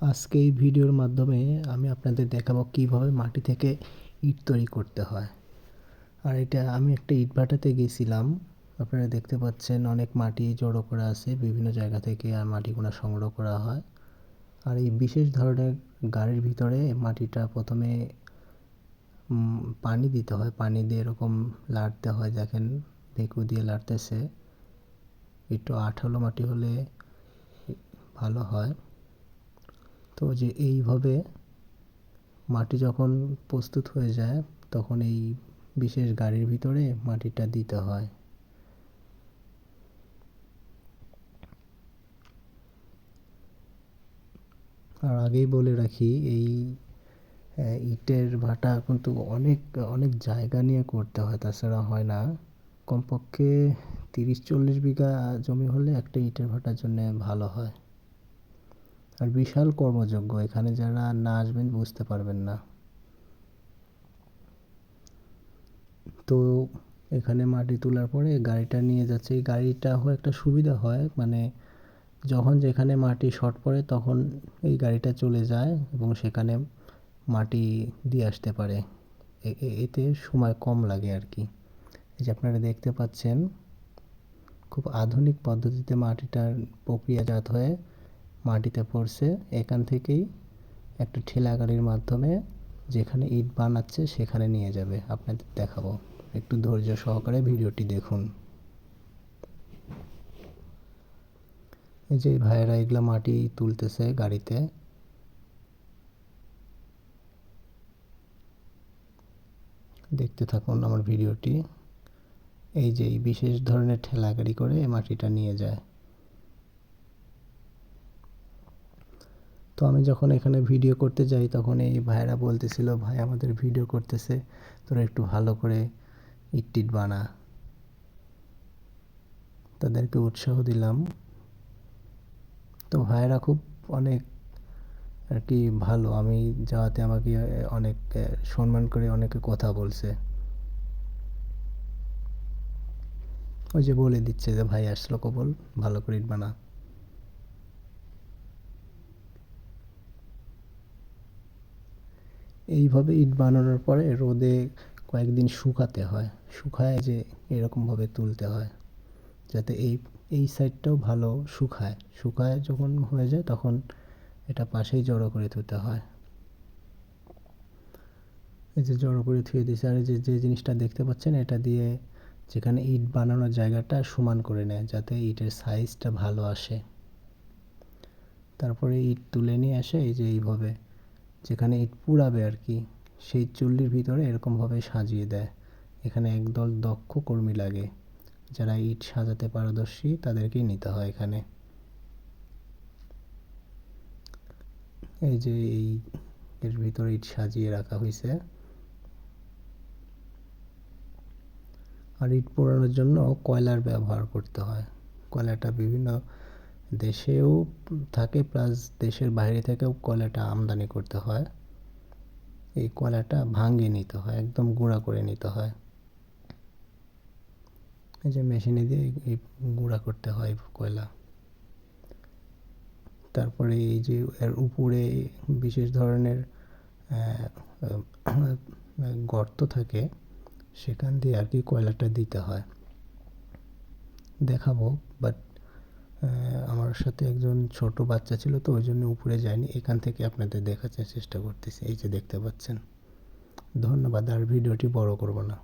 আজকে এই ভিডিওর মাধ্যমে আমি আপনাদের দেখাবো কীভাবে মাটি থেকে ইট তৈরি করতে হয়। আর এটা আমি একটা ইট ভাটাতে গেছিলাম। আপনারা দেখতে পাচ্ছেন অনেক মাটি জড়ো করা আছে, বিভিন্ন জায়গা থেকে আর মাটিগুলো সংগ্রহ করা হয়। আর এই বিশেষ ধরনের গাড়ির ভিতরে মাটিটা প্রথমে পানি দিতে হয়। পানি দিয়ে এরকম লাড়তে হয়, দেখেন ভেকু দিয়ে লাড়তেছে একটু আঠালো মাটি হলে ভালো হয়। তো যে এইভাবে মাটি যখন প্রস্তুত হয়ে যায়, তখন এই বিশেষ গাড়ির ভিতরে মাটিটা দিতে হয়। আর আগেই বলে রাখি, এই ইটের ভাটা কিন্তু অনেক অনেক জায়গা নিয়ে করতে হয়, তাছাড়া হয় না। কমপক্ষে তিরিশ চল্লিশ বিঘা জমি হলে একটা ইটের ভাটার জন্য ভালো হয়। আর বিশাল কর্মযোগ্য। এখানে যারা না আসবেন বুঝতে পারবেন না। তো এখানে মাটি তোলার পরে গাড়িটা নিয়ে যাচ্ছে। এই গাড়িটা একটা সুবিধা হয় মানে যখন যেখানে মাটি শর্ট পড়ে তখন এই গাড়িটা চলে যায় এবং সেখানে মাটি দিয়ে আসতে পারে। এতে সময় কম লাগে আর কি। এই যে আপনারা দেখতে পাচ্ছেন, খুব আধুনিক পদ্ধতিতে মাটিটার প্রক্রিয়াজাত হয়ে মাটিতে পড়ছে, এখান থেকেই একটা ঠেলা গাড়ির মাধ্যমে যেখানে ইট বানাচ্ছে সেখানে নিয়ে যাবে। আপনাদের দেখাবো। একটু ধৈর্য সহকারে ভিডিওটি দেখুন। এই যে ভাইয়েরা এগুলা মাটি তুলতেছে গাড়িতে। দেখতে থাকুন আমার ভিডিওটি। এই যে বিশেষ ধরনের ঠেলা গাড়ি করে মাটিটা নিয়ে যায়। তো আমি যখন এখানে ভিডিও করতে যাই, তখন এই ভাইয়েরা বলতেছিল, ভাই, আমাদের ভিডিও করতেছে, তোরা একটু ভালো করে ইটটিট বানা। তাদেরকে উৎসাহ দিলাম। তো ভাইয়েরা খুব অনেক আর কি ভালো, আমি যাওয়াতে আমাকে অনেক সম্মান করে অনেকে কথা বলছে। ওই যে বলে দিচ্ছে যে, ভাই, আসলো কবল, ভালো করে ইট বানা। এইভাবে ইট বানানোর পরে রোদে কয়েকদিন শুকাতে হয়। শুকায় যে এরকমভাবে তুলতে হয়, যাতে এই এই সাইডটাও ভালো শুকায়। শুকায় যখন হয়ে যায় তখন এটা পাশেই জড়ো করে তুলতে হয়। এই যে জড়ো করে থুয়ে দিয়েছে, আর যে যে জিনিসটা দেখতে পাচ্ছেন এটা দিয়ে যেখানে ইট বানানোর জায়গাটা সমান করে নেয়, যাতে ইটের সাইজটা ভালো আসে। তারপরে ইট তুলে নিয়ে আসে, এই যে এইভাবে যেখানে ইট পুড়াবে আর কি, সেই চুল্লির ভিতরে এরকমভাবে সাজিয়ে দেয়। এখানে একদল দক্ষ কর্মী লাগে, যারা ইট সাজাতে পারদর্শী তাদেরকেই নিতে হয় এখানে। এই যে এই এর ভিতরে ইট সাজিয়ে রাখা হয়েছে আর ইট পোড়ানোর জন্য কয়লার ব্যবহার করতে হয়। কয়লাটা বিভিন্ন দেশেও থাকে প্লাস দেশের বাইরে থেকেও কয়লাটা আমদানি করতে হয়। এই কয়লাটা ভাঙিয়ে নিতে হয়, একদম গুঁড়া করে নিতে হয়। এই যে মেশিনে দিয়ে এই গুঁড়া করতে হয় কয়লা। তারপরে এই যে এর উপরে বিশেষ ধরনের গর্ত থাকে, সেখান দিয়ে আর কি কয়লাটা দিতে হয়। দেখাবো বাট আমার সাথে একজন ছোট বাচ্চা ছিল তো, ওই জন্য উপরে যায়নি। এখান থেকে আপনাদের দেখাতে চেষ্টা করতেছি। এই যে দেখতে পাচ্ছেন। ধন্যবাদ, আর ভিডিওটি বড় করব না।